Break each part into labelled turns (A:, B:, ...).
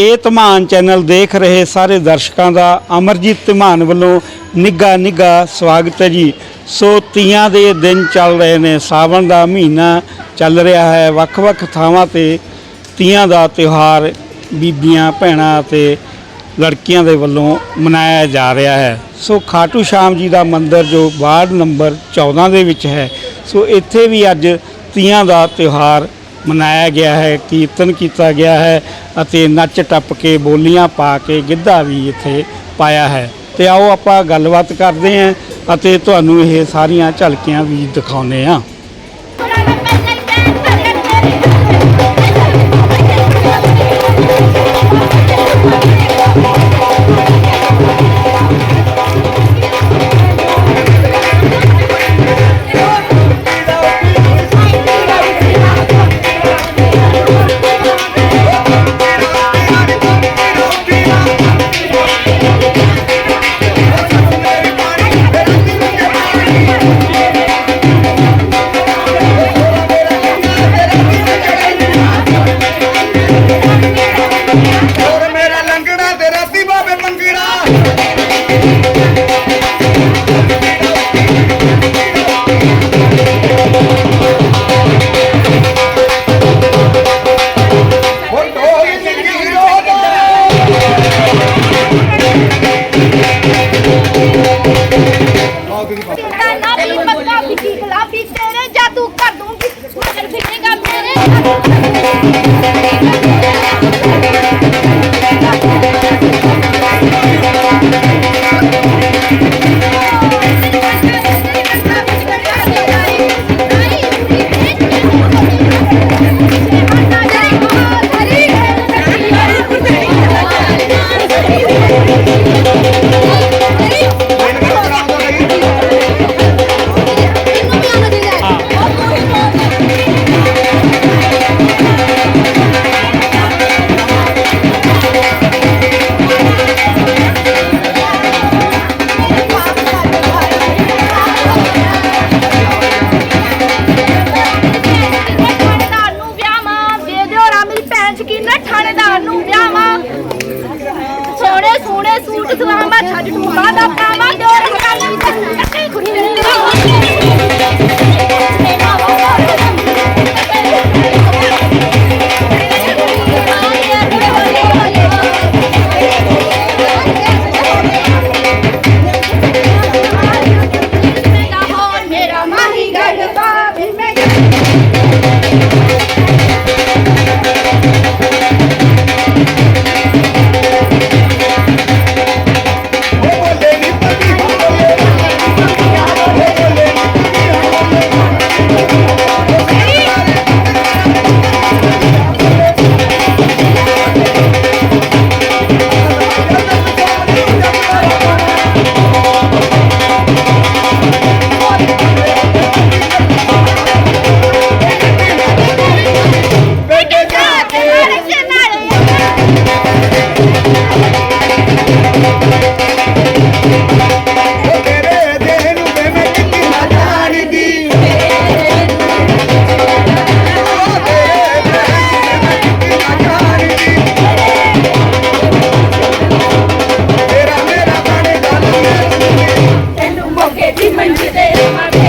A: ਇਹ ਧਮਾਨ ਚੈਨਲ ਦੇਖ ਰਹੇ ਸਾਰੇ ਦਰਸ਼ਕਾਂ ਦਾ ਅਮਰਜੀਤ ਧਮਾਨ ਵੱਲੋਂ ਨਿੱਘਾ ਨਿੱਘਾ ਸਵਾਗਤ ਹੈ ਜੀ। ਸੋ ਤੀਆਂ ਦੇ ਦਿਨ ਚੱਲ ਰਹੇ ਨੇ, ਸਾਵਣ ਦਾ ਮਹੀਨਾ ਚੱਲ ਰਿਹਾ ਹੈ। ਵੱਖ-ਵੱਖ ਥਾਵਾਂ ਤੇ ਤੀਆਂ ਦਾ ਤਿਉਹਾਰ ਬੀਬੀਆਂ, ਭੈਣਾਂ ਤੇ ਲੜਕੀਆਂ ਦੇ ਵੱਲੋਂ ਮਨਾਇਆ ਜਾ ਰਿਹਾ ਹੈ। ਸੋ ਖਾਟੂ ਸ਼ਾਮ ਜੀ ਦਾ ਮੰਦਿਰ ਜੋ ਵਾਰਡ ਨੰਬਰ 14 ਦੇ ਵਿੱਚ ਹੈ, ਸੋ ਇੱਥੇ ਵੀ ਅੱਜ ਤੀਆਂ ਦਾ ਤਿਉਹਾਰ ਮਨਾਇਆ ਗਿਆ ਹੈ, ਕੀਰਤਨ ਕੀਤਾ ਗਿਆ ਹੈ ਅਤੇ ਨੱਚ ਟੱਪ ਕੇ ਬੋਲੀਆਂ ਪਾ ਕੇ ਗਿੱਧਾ ਵੀ ਇੱਥੇ ਪਾਇਆ ਹੈ। ਤੇ ਆਓ ਆਪਾਂ ਗੱਲਬਾਤ ਕਰਦੇ ਹਾਂ ਅਤੇ ਤੁਹਾਨੂੰ ਇਹ ਸਾਰੀਆਂ ਝਲਕੀਆਂ ਵੀ ਦਿਖਾਉਂਦੇ ਹਾਂ।
B: ਤੇਰੇ ਮੌਕੇ ਦੀ ਮੰਜੀ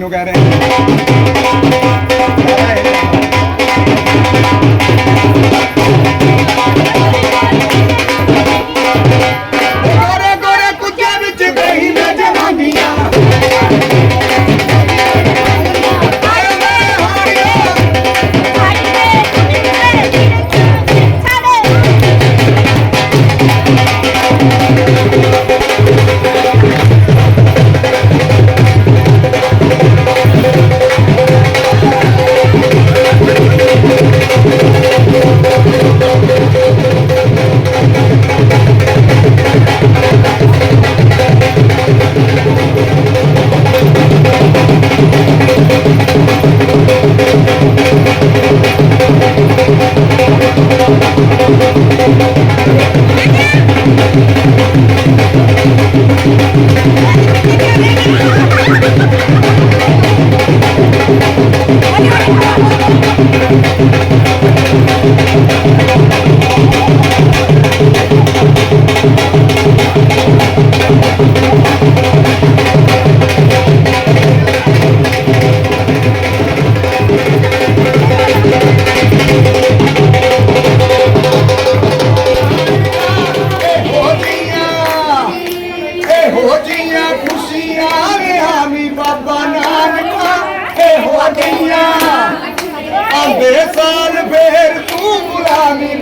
C: lugares ਇਹੋ ਇਹੋ ਜੀਆਂ ਆਂਦੇ ਸਾਲ ਫੇਰ ਤੂੰ ਗੁਲਾਮੀ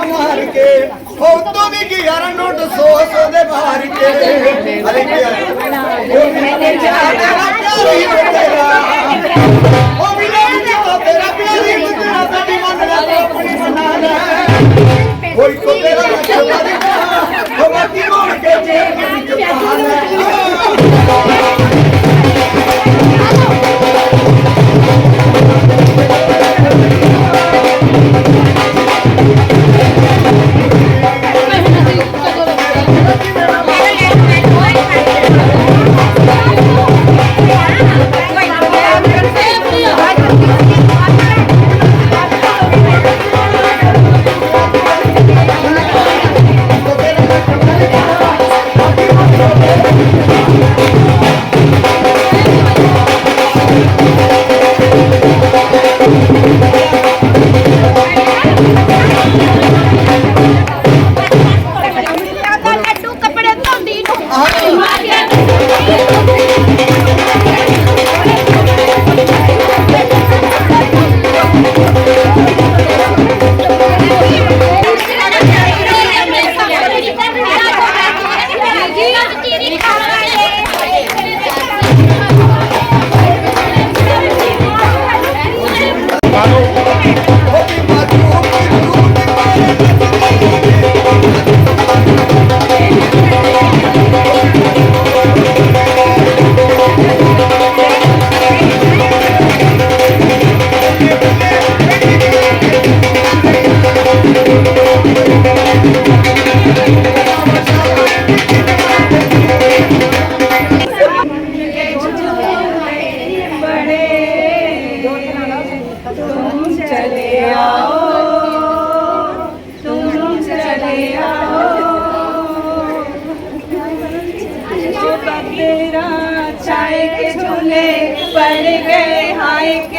C: ਮੋਢਾ ਜਿਹਾ ਮਾਰ ਕੇ, ਉਹ ਉੱਤੋਂ ਦੀ ਕੀ ਯਾਰ ਨੋਟ ਸੌ ਸੌ ਦੇ ਮਾਰ ਕੇ। ਅਰੇ ਕੀ ਉਹ ਮੇਰੇ ਤੇਰਾ ਪਿਆਰੀ ਤੇਰਾ ਉਹ ਵੀ ਨਾ ਤੇਰਾ ਪਿਆਰੀ ਤੇਰਾ ਸਾਡੀ ਮਨ ਦਾ ਆਪਣੀ ਬਣਾ ਲੈ। ਕੋਈ ਕੋ ਤੇਰਾ ਨਾ ਚੱਲਦਾ ਦੇ ਉਹ ਬਾਕੀ ਮੋੜ ਕੇ ਜੇਬ ਵਿੱਚ ਪਾ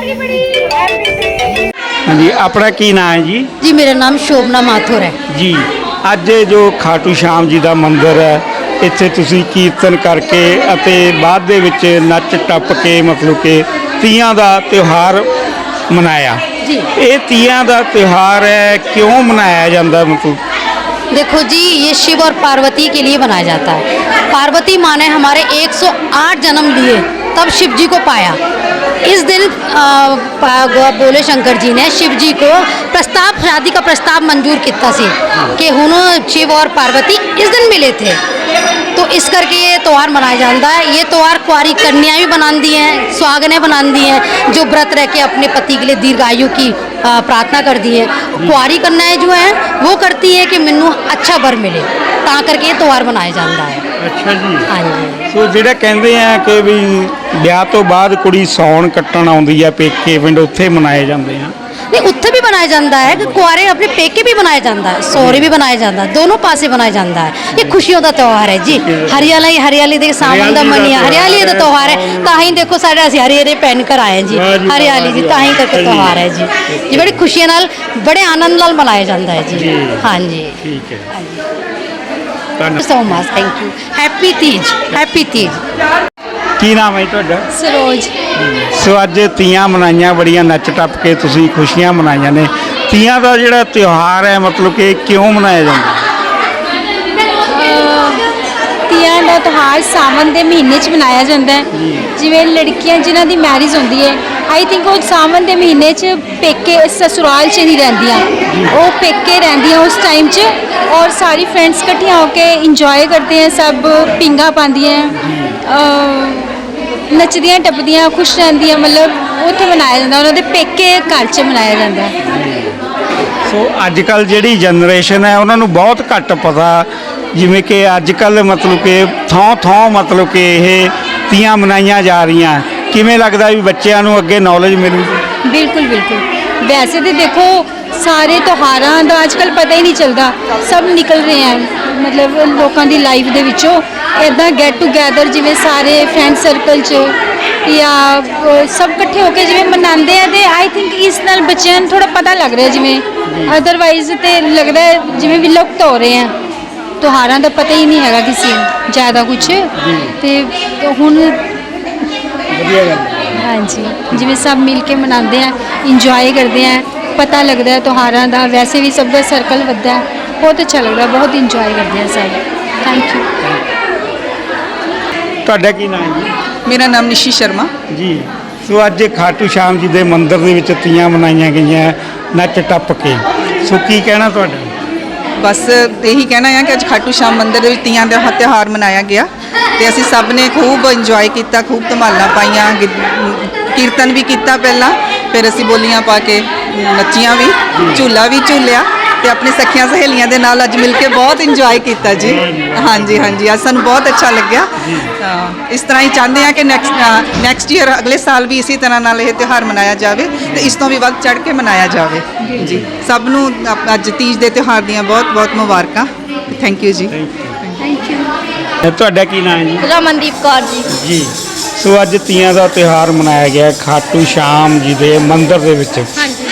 B: ਤੀਜ ਐਵਰੀਬਾਡੀ ਹੈਪੀ ਤੀਜ
A: ਹਾਂਜੀ ਆਪਣਾ ਕੀ ਨਾਮ ਹੈ ਜੀ
D: ਜੀ ਮੇਰਾ ਨਾਮ ਸ਼ੋਭਨਾ ਮਾਥੁਰ ਹੈ
A: ਜੀ ਅੱਜ ਇਹ ਜੋ ਖਾਟੂ ਸ਼ਾਮ ਜੀ ਦਾ ਮੰਦਿਰ ਹੈ ਇੱਥੇ ਤੁਸੀਂ ਕੀਰਤਨ ਕਰਕੇ ਅਤੇ ਬਾਅਦ ਦੇ ਵਿੱਚ ਨੱਚ ਟੱਪ ਕੇ ਮਤਲਬ ਕਿ ਤੀਆਂ ਦਾ ਤਿਉਹਾਰ ਮਨਾਇਆ
D: ਜੀ
A: ਇਹ ਤੀਆਂ ਦਾ ਤਿਉਹਾਰ ਹੈ ਕਿਉਂ ਮਨਾਇਆ ਜਾਂਦਾ ਮਤਲਬ
D: देखो जी ये शिव और पार्वती के लिए बनाया जाता है पार्वती माँ ने हमारे 108 जन्म लिए तब शिव जी को पाया इस दिन आ, पा- ग- बोले शंकर जी ने शिव जी को प्रस्ताव शादी का प्रस्ताव मंजूर किया सी कि हुन शिव और पार्वती इस दिन मिले थे तो इस करके ये त्यौहार मनाया जाता है ये त्यौहार कुआरी कन्या भी बनाती हैं सुहागने बनाती हैं जो व्रत रह के अपने पति के लिए दीर्घायु की आ, प्रार्थना करती है कुआरी कन्याएं जो हैं वो करती है कि मैनू अच्छा वर मिले ਤਾਂ ਕਰਕੇ ਇਹ ਤਿਉਹਾਰ ਮਨਾਇਆ ਜਾਂਦਾ ਹੈ
A: ਅੱਛਾ ਜੀ
D: ਹਾਂਜੀ
A: ਸੋ ਜਿਹੜਾ ਕਹਿੰਦੇ ਆ ਕਿ ਵੀ ਵਿਆਹ ਤੋਂ ਬਾਅਦ ਕੁੜੀ ਸੌਣ ਕੱਟਣ ਆਉਂਦੀ ਆ ਪੇਕੇ ਪਿੰਡ ਉੱਥੇ ਮਨਾਏ ਜਾਂਦੇ ਆ
D: ਨਹੀਂ ਉੱਥੇ ਵੀ ਬਣਾਇਆ ਜਾਂਦਾ ਹੈ ਕਿ ਕੁਆਰੇ ਆਪਣੇ ਪੇਕੇ ਵੀ ਬਣਾਇਆ ਜਾਂਦਾ ਹੈ ਸਹੁਰੇ ਵੀ ਬਣਾਇਆ ਜਾਂਦਾ ਹੈ ਦੋਨੋਂ ਪਾਸੇ ਬਣਾਇਆ ਜਾਂਦਾ ਹੈ ਇਹ ਖੁਸ਼ੀਆਂ ਦਾ ਤਿਉਹਾਰ ਹੈ ਜੀ ਹਰਿਆਲੀ ਹਰਿਆਲੀ ਦੇ ਸਾਵਣ ਦਾ ਮਨੀਆ ਹਰਿਆਲੀ ਦਾ
A: ਤਿਉਹਾਰ ਹੈ।
D: ਤਾਂ ਹੀ ਦੇਖੋ ਸਾਡੇ ਅਸੀਂ ਹਰੇ ਹਰੇ ਪਹਿਨ ਕਰ ਆਏ ਜੀ
A: ਜੀ,
D: ਹਰਿਆਲੀ ਜੀ ਤਾਂ ਹੀ ਕਰਕੇ
A: ਜੀ।
D: ਤਿਉਹਾਰ ਹੈ ਜੀ ਇਹ ਬੜੀ ਖੁਸ਼ੀਆਂ ਨਾਲ ਬੜੇ ਆਨੰਦ ਨਾਲ ਮਨਾਇਆ ਜਾਂਦਾ ਹੈ ਜੀ
A: ਜੀ।
D: ਹਾਂਜੀ
A: ਠੀਕ ਹੈ ਧੰਨਵਾਦ
D: so much thank you happy Teej happy Teej
A: ਕੀ ਨਾਮ ਹੈ ਜੀ ਤੁਹਾਡਾ?
D: ਸਰੋਜ।
A: ਸੋ ਅੱਜ ਤੀਆਂ ਮਨਾਈਆਂ ਬੜੀਆਂ ਨੱਚ ਟੱਪ ਕੇ ਤੁਸੀਂ ਖੁਸ਼ੀਆਂ ਮਨਾਈਆਂ ਨੇ। ਤੀਆਂ ਦਾ ਜਿਹੜਾ ਤਿਉਹਾਰ ਹੈ ਮਤਲਬ ਕਿ ਕਿਉਂ ਮਨਾਇਆ ਜਾਂਦਾ?
E: ਤੀਆਂ ਦਾ ਤਿਉਹਾਰ ਸਾਵਨ ਦੇ ਮਹੀਨੇ 'ਚ ਮਨਾਇਆ ਜਾਂਦਾ ਹੈ। ਜਿਵੇਂ ਲੜਕੀਆਂ ਜਿਨ੍ਹਾਂ ਦੀ ਮੈਰਿਜ ਹੁੰਦੀ ਹੈ ਆਈ ਥਿੰਕ ਉਹ ਸਾਵਨ ਦੇ ਮਹੀਨੇ 'ਚ ਪੇਕੇ ਸਸੁਰਾਲ 'ਚ ਨਹੀਂ ਰਹਿੰਦੀਆਂ। ਉਹ ਪੇਕੇ ਰਹਿੰਦੀਆਂ ਉਸ ਟਾਈਮ 'ਚ ਔਰ ਸਾਰੀ ਫਰੈਂਡਸ ਇਕੱਠੀਆਂ ਹੋ ਕੇ ਇੰਜੋਏ ਕਰਦੇ ਹੈ ਸਭ ਪਿੰਗਾ ਪਾਉਂਦੀਆਂ ਨੱਚਦੀਆਂ ਟੱਪਦੀਆਂ ਖੁਸ਼ ਰਹਿੰਦੀਆਂ ਮਤਲਬ ਉੱਥੇ ਮਨਾਇਆ ਜਾਂਦਾ ਉਹਨਾਂ ਦੇ ਪੇਕੇ ਘਰ 'ਚ ਮਨਾਇਆ ਜਾਂਦਾ।
A: ਸੋ ਅੱਜ ਕੱਲ ਜਿਹੜੀ ਜਨਰੇਸ਼ਨ ਹੈ ਉਹਨਾਂ ਨੂੰ ਬਹੁਤ ਘੱਟ ਪਤਾ ਜਿਵੇਂ ਕਿ ਅੱਜ ਕੱਲ ਮਤਲਬ ਕਿ ਥਾਂ ਥਾਂ ਮਤਲਬ ਕਿ ਇਹ ਤੀਆਂ ਮਨਾਈਆਂ ਜਾ ਰਹੀਆਂ। ਕਿਵੇਂ ਲੱਗਦਾ ਵੀ ਬੱਚਿਆਂ ਨੂੰ ਅੱਗੇ ਨੌਲੇਜ ਮਿਲੂਗੀ
E: ਬਿਲਕੁਲ ਬਿਲਕੁਲ। ਵੈਸੇ ਤੇ ਦੇਖੋ ਸਾਰੇ ਤਿਉਹਾਰਾਂ ਦਾ ਅੱਜਕੱਲ ਪਤਾ ਹੀ ਨਹੀਂ ਚੱਲਦਾ। ਸਭ ਨਿਕਲ ਰਹੇ ਹਨ ਮਤਲਬ ਲੋਕਾਂ ਦੀ ਲਾਈਫ ਦੇ ਵਿੱਚੋਂ। ਇਦਾਂ ਗੈਟ ਟੂਗੇਦਰ ਜਿਵੇਂ ਸਾਰੇ ਫਰੈਂਡ ਸਰਕਲ 'ਚ ਜਾਂ ਸਭ ਇਕੱਠੇ ਹੋ ਕੇ ਜਿਵੇਂ ਮਨਾਉਂਦੇ ਆ ਤੇ ਆਈ ਥਿੰਕ ਇਸ ਨਾਲ ਬੱਚਿਆਂ ਨੂੰ ਥੋੜਾ ਪਤਾ ਲੱਗ ਰਿਹਾ ਜਿਵੇਂ ਅਦਰਵਾਈਜ਼ ਤੇ ਲੱਗਦਾ ਹੈ ਜਿਵੇਂ ਵਿਲੁਪਤ ਹੋ ਰਹੇ ਆ। ਤਿਉਹਾਰਾਂ ਦਾ ਪਤਾ ਹੀ ਨਹੀਂ ਹੈਗਾ ਕਿਸੇ ਨੂੰ ਜ਼ਿਆਦਾ ਕੁਝ ਤੇ ਹੁਣ
A: ਵਧੀਆ ਗੱਲ। ਹੈ।
E: ਹਾਂਜੀ ਜਿਵੇਂ ਸਭ ਮਿਲ ਕੇ ਮਨਾਉਂਦੇ ਆ ਇੰਜੋਏ ਕਰਦੇ ਆ ਪਤਾ ਲੱਗਦਾ ਹੈ ਤਿਉਹਾਰਾਂ ਦਾ ਵੈਸੇ ਵੀ ਸਭ ਦਾ ਸਰਕਲ ਵੱਧਦਾ ਹੈ। ਬਹੁਤ ਅੱਛਾ ਲੱਗਦਾ ਬਹੁਤ ਇੰਜੋਏ ਕਰਦੇ ਆ ਸਭ। ਥੈਂਕ ਯੂ
A: ਤੁਹਾਡਾ ਕੀ ਨਾਮ ਹੈ?
F: ਮੇਰਾ ਨਾਮ ਨਿਸ਼ੀ ਸ਼ਰਮਾ।
A: ਜੀ। ਸੋ ਅੱਜ ਖਾਟੂ ਸ਼ਾਮ ਜੀ ਦੇ ਮੰਦਿਰ ਦੇ ਵਿੱਚ ਤੀਆਂ ਮਨਾਈਆਂ ਗਈਆਂ ਨੱਚ ਟੱਪ ਕੇ। ਸੋ ਕੀ ਕਹਿਣਾ ਤੁਹਾਡਾ?
F: ਬਸ ਇਹੀ ਕਹਿਣਾ ਹੈ ਕਿ ਅੱਜ ਖਾਟੂ ਸ਼ਾਮ ਮੰਦਿਰ ਦੇ ਵਿੱਚ ਤੀਆਂ ਦਾ ਹ- ਤਿਉਹਾਰ ਮਨਾਇਆ ਗਿਆ ਤੇ ਅਸੀਂ ਸਭ ਨੇ ਖੂਬ ਇੰਜੋਏ ਕੀਤਾ ਖੂਬ ਧਮਾਲਾਂ ਪਾਈਆਂ ਗਿ- ਕੀਰਤਨ ਵੀ ਕੀਤਾ ਪਹਿਲਾਂ ਫਿਰ ਅਸੀਂ ਬੋਲੀਆਂ ਪਾ ਕੇ ਨੱਚੀਆਂ ਵੀ ਝੂਲਾ ਵੀ ਝੂਲਿਆ। ਤੇ ਆਪਣੇ ਸਖੀਆਂ ਸਹੇਲੀਆਂ ਦੇ ਨਾਲ ਅੱਜ ਮਿਲ ਕੇ ਬਹੁਤ ਇੰਜੋਏ ਕੀਤਾ ਜੀ। ਹਾਂਜੀ ਹਾਂਜੀ ਅੱਜ ਸਾਨੂੰ ਬਹੁਤ ਅੱਛਾ ਲੱਗਿਆ। ਤਾਂ ਇਸ ਤਰ੍ਹਾਂ ਹੀ ਚਾਹੁੰਦੇ ਆ ਕਿ ਨੈਕਸਟ ਨੈਕਸਟ ਈਅਰ ਅਗਲੇ ਸਾਲ ਵੀ ਇਸੇ ਤਰ੍ਹਾਂ ਨਾਲ ਇਹ ਤਿਉਹਾਰ ਮਨਾਇਆ ਜਾਵੇ ਤੇ ਇਸ ਤੋਂ ਵੀ ਵੱਧ ਚੜ ਕੇ ਮਨਾਇਆ ਜਾਵੇ। ਜੀ ਸਭ ਨੂੰ ਅੱਜ ਤੀਜ ਦੇ ਤਿਉਹਾਰ ਦੀਆਂ ਬਹੁਤ ਬਹੁਤ ਮੁਬਾਰਕਾਂ। ਥੈਂਕ ਯੂ ਜੀ।
A: ਇਹ ਤੁਹਾਡਾ ਕੀ ਨਾਮ ਹੈ ਜੀ?
B: ਰਮਨਦੀਪ ਕੌਰ ਜੀ।
A: ਜੀ ਸੋ ਅੱਜ ਤੀਆਂ ਦਾ ਤਿਉਹਾਰ ਮਨਾਇਆ ਗਿਆ ਖਾਟੂ ਸ਼ਾਮ ਜੀ ਦੇ ਮੰਦਿਰ ਦੇ ਵਿੱਚ।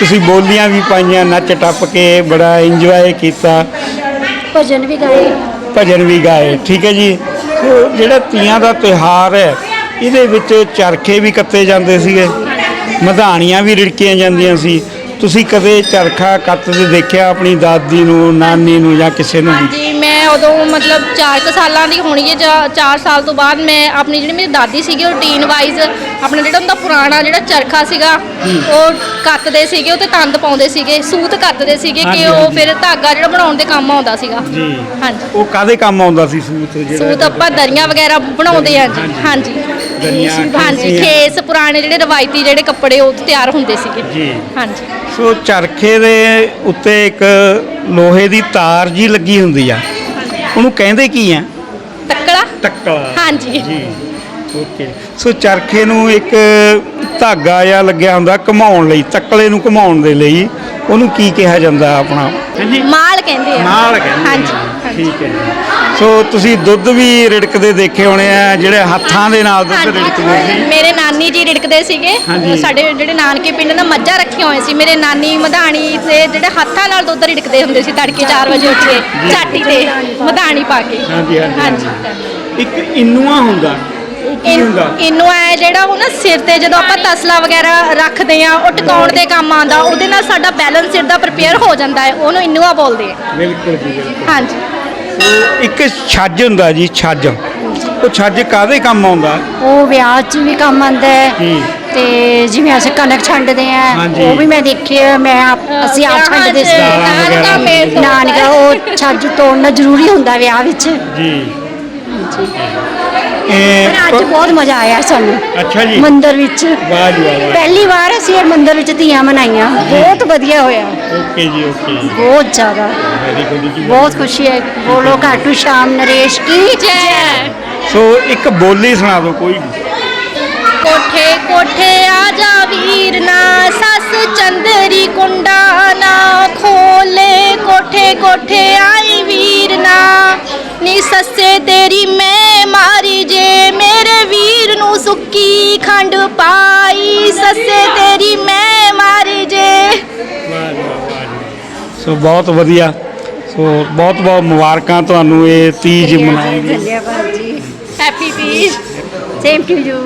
A: ਤੁਸੀਂ ਬੋਲੀਆਂ ਵੀ ਪਾਈਆਂ ਨੱਚ ਟੱਪ ਕੇ ਬੜਾ ਇੰਜੋਏ ਕੀਤਾ।
B: ਭਜਨ ਵੀ ਗਾਏ।
A: ਭਜਨ ਵੀ ਗਾਏ ਠੀਕ ਹੈ ਜੀ? ਸੋ ਜਿਹੜਾ ਤੀਆਂ ਦਾ ਤਿਉਹਾਰ ਹੈ ਇਹਦੇ ਵਿੱਚ ਚਰਖੇ ਵੀ ਕੱਤੇ ਜਾਂਦੇ ਸੀਗੇ ਮਧਾਣੀਆਂ ਵੀ ਰਿੜਕੀਆਂ ਜਾਂਦੀਆਂ ਸੀ। ਤੁਸੀਂ ਕਦੇ ਚਰਖਾ ਕੱਤਦੇ ਦੇਖਿਆ ਆਪਣੀ ਦਾਦੀ ਨੂੰ ਨਾਨੀ ਨੂੰ ਜਾਂ ਕਿਸੇ ਨੂੰ ਵੀ?
B: ਹਾਂਜੀ ਮੈਂ ਉਦੋਂ ਮਤਲਬ 4 ਸਾਲਾਂ ਦੀ ਹੋਣੀ ਹੈ ਜਾਂ 4 ਸਾਲ ਤੋਂ ਬਾਅਦ ਮੈਂ ਆਪਣੀ ਜਿਹੜੀ ਮੇਰੀ ਦਾਦੀ ਸੀਗੀ ਉਹ ਰੂਟੀਨ ਵਾਈਜ਼ ਆਪਣਾ ਜਿਹੜਾ ਹੁੰਦਾ ਪੁਰਾਣਾ ਜਿਹੜਾ ਚਰਖਾ ਸੀਗਾ ਉਹ ਕੱਤਦੇ ਸੀਗੇ ਉਹ ਤੇ ਤੰਦ ਪਾਉਂਦੇ ਸੀਗੇ ਸੂਤ ਕੱਤਦੇ ਸੀਗੇ
A: ਹਾਂਜੀ,
B: ਕਿ ਉਹ
A: ਹਾਂਜੀ।
B: ਫਿਰ ਧਾਗਾ ਜਿਹੜਾ ਬਣਾਉਣ ਦੇ ਕੰਮ ਆਉਂਦਾ ਸੀਗਾ।
A: ਜੀ।
B: ਹਾਂਜੀ।
A: ਉਹ ਕਾਦੇ ਕੰਮ ਆਉਂਦਾ ਸੀ ਸੂਤ ਜਿਹੜਾ
B: ਸੂਤ ਆਪਾਂ ਦਰੀਆਂ ਵਗੈਰਾ ਬਣਾਉਂਦੇ ਆ ਜੀ। ਹਾਂਜੀ।
A: ਦਰੀਆਂ,
B: ਹਾਂਜੀ
A: ਖੇਸੀਆਂ।
B: ਖੇਸ। ਪੁਰਾਣੇ ਜਿਹੜੇ ਰਵਾਇਤੀ ਜਿਹੜੇ ਕੱਪੜੇ ਉਹ ਤਿਆਰ ਹੁੰਦੇ ਸੀਗੇ।
A: ਜੀ।
B: ਹਾਂਜੀ।
A: ਸੋ ਚਰਖੇ ਦੇ ਉੱਤੇ ਇੱਕ ਲੋਹੇ ਦੀ ਤਾਰ ਜੀ ਲੱਗੀ ਹੁੰਦੀ ਆ। ਉਹਨੂੰ ਕਹਿੰਦੇ ਕੀ ਆ?
B: ਤੱਕੜਾ
A: ਤੱਕਲਾ।
B: ਹਾਂਜੀ।
A: ਜੀ। ਓਕੇ। ਸੋ ਚਰਖੇ ਨੂੰ ਇੱਕ ਧਾਗਾ ਜਿਹਾ ਲੱਗਿਆ ਹੁੰਦਾ ਘੁਮਾਉਣ ਲਈ ਤੱਕਲੇ ਨੂੰ ਘੁਮਾਉਣ ਦੇ ਲਈ। ਉਹਨੂੰ ਕੀ ਕਿਹਾ ਜਾਂਦਾ ਆਪਣਾ?
B: ਮਾਲ ਕਹਿੰਦੇ ਆ।
A: ਨਾਲ ਕਹਿੰਦੇ
B: ਹਾਂਜੀ।
A: ਠੀਕ ਹੈ ਸੋ ਤੁਸੀਂ ਦੁੱਧ ਵੀ ਰਿੜਕਦੇ ਦੇਖੇ ਹੋਣੇ ਆ ਜਿਹੜੇ ਹੱਥਾਂ ਦੇ ਨਾਲ ਦੁੱਧ ਰਿੜਕਦੇ ਸੀ।
B: ਮੇਰੇ ਨਾਨੀ ਜੀ ਰਿੜਕਦੇ ਸੀਗੇ।
A: ਹਾਂਜੀ।
B: ਸਾਡੇ ਜਿਹੜੇ ਨਾਨਕੇ ਪਿੰਡ ਨਾਲ ਮੱਝਾਂ ਰੱਖੀਆਂ ਹੋਈਆਂ ਸੀ। ਮੇਰੇ ਨਾਨੀ ਮਧਾਣੀ ਤੇ ਜਿਹੜੇ ਹੱਥਾਂ ਨਾਲ ਦੁੱਧ ਰਿੜਕਦੇ ਹੁੰਦੇ ਸੀ ਤੜਕੇ 4 ਵਜੇ ਉੱਠ ਕੇ ਚਾਟੀ ਤੇ ਮਧਾਣੀ ਪਾ ਕੇ।
A: ਹਾਂਜੀ ਹਾਂਜੀ ਇੱਕ ਇਨੂਆ ਹੁੰਦਾ। ਉਹ ਕੀ ਹੁੰਦਾ?
B: ਇਹਨੂੰ ਐ ਜਿਹੜਾ ਉਹ ਨਾ ਸਿਰ ਤੇ ਜਦੋਂ ਆਪਾਂ ਤਸਲਾ ਵਗੈਰਾ ਰੱਖਦੇ ਆ ਉਹ ਟਿਕਾਉਣ ਦੇ ਕੰਮ ਆਉਂਦਾ ਉਹਦੇ ਨਾਲ ਸਾਡਾ ਬੈਲੈਂਸ ਸਿਰ ਦਾ ਪ੍ਰਪੇਅਰ ਹੋ ਜਾਂਦਾ ਹੈ। ਉਹਨੂੰ ਇਨੂਆ ਬੋਲਦੇ ਆ।
A: ਬਿਲਕੁਲ ਜੀ ਬਿਲਕੁਲ।
B: ਹਾਂਜੀ।
A: ਇੱਕ ਛੱਜ ਹੁੰਦਾ ਜੀ ਛੱਜ। ਉਹ ਛੱਜ ਕਾਦੇ ਕੰਮ ਆਉਂਦਾ?
G: ਉਹ ਵਿਆਹ 'ਚ ਵੀ ਕੰਮ ਆਉਂਦਾ ਹੈ ਤੇ ਜਿਵੇਂ ਅਸੀਂ ਕਣਕ ਛੰਡਦੇ ਆ
A: ਹਾਂਜੀ।
G: ਉਹ ਵੀ ਮੈਂ ਦੇਖਿਆ ਮੈਂ ਆਪ ਅਸੀਂ ਆਪ ਛੰਡਦੇ ਸੀ।
B: ਨਾਨਕਾ
G: ਉਹ ਛੱਜ ਤੋੜਨਾ ਜ਼ਰੂਰੀ ਹੁੰਦਾ ਵਿਆਹ ਵਿੱਚ।
A: ਜੀ।
G: ਪਰ
A: ਇਹ
G: ਅੱਜ ਬਹੁਤ ਮਜ਼ਾ ਆਇਆ ਸਾਨੂੰ।
A: ਅੱਛਾ ਜੀ।
G: ਮੰਦਿਰ ਵਿੱਚ।
A: ਵਾਹ ਜੀ ਵਾਹ ਵਾਹ।
G: ਪਹਿਲੀ ਵਾਰ ਅਸੀਂ ਇਹ ਮੰਦਿਰ ਵਿੱਚ ਧੀਆਂ ਮਨਾਈਆਂ। ਬਹੁਤ ਵਧੀਆ ਹੋਇਆ।
A: ਓਕੇ ਜੀ ਓਕੇ
G: ਬਹੁਤ ਜ਼ਿਆਦਾ। ਬਹੁਤ ਖੁਸ਼ੀ ਹੈ। ਬੋਲੋ ਘਾਟੂ ਸ਼ਾਮ ਨਰੇਸ਼ ਕੀ
B: ਜੈ।
A: ਸੋ ਇੱਕ ਬੋਲੀ ਸੁਣਾ ਦਿਓ ਕੋਈ ਵੀ।
B: ਕੋਠੇ ਕੋਠੇ ਆ ਜਾ ਵੀਰ ਨਾ ਸੱਸ ਚੰਦਰੀ ਕੁੰਡਾ ਨਾ ਖੋਲੇ। ਕੋਠੇ ਕੋਠੇ ਆਈ ਵੀਰ ਨਾ ਨੀ ਸੱਸੇ ਤੇਰੀ ਮੈਂ ਮਾਰੀ ਜੇ ਮੇਰੇ ਵੀਰ ਨੂੰ ਸੁੱਕੀ ਖੰਡ ਪਾਈ। ਸੱਸੇ ਤੇਰੀ ਮੈਂ ਮਾਰੀ ਜੇ।
A: ਸੋ ਬਹੁਤ ਵਧੀਆ। ਸੋ ਬਹੁਤ ਬਹੁਤ ਮੁਬਾਰਕਾਂ ਤੁਹਾਨੂੰ ਇਹ ਤੀਜ ਮਨਾਉਣ ਦੀ।
G: ਧੰਨਵਾਦ ਜੀ।
B: Happy Teej.
G: Same to you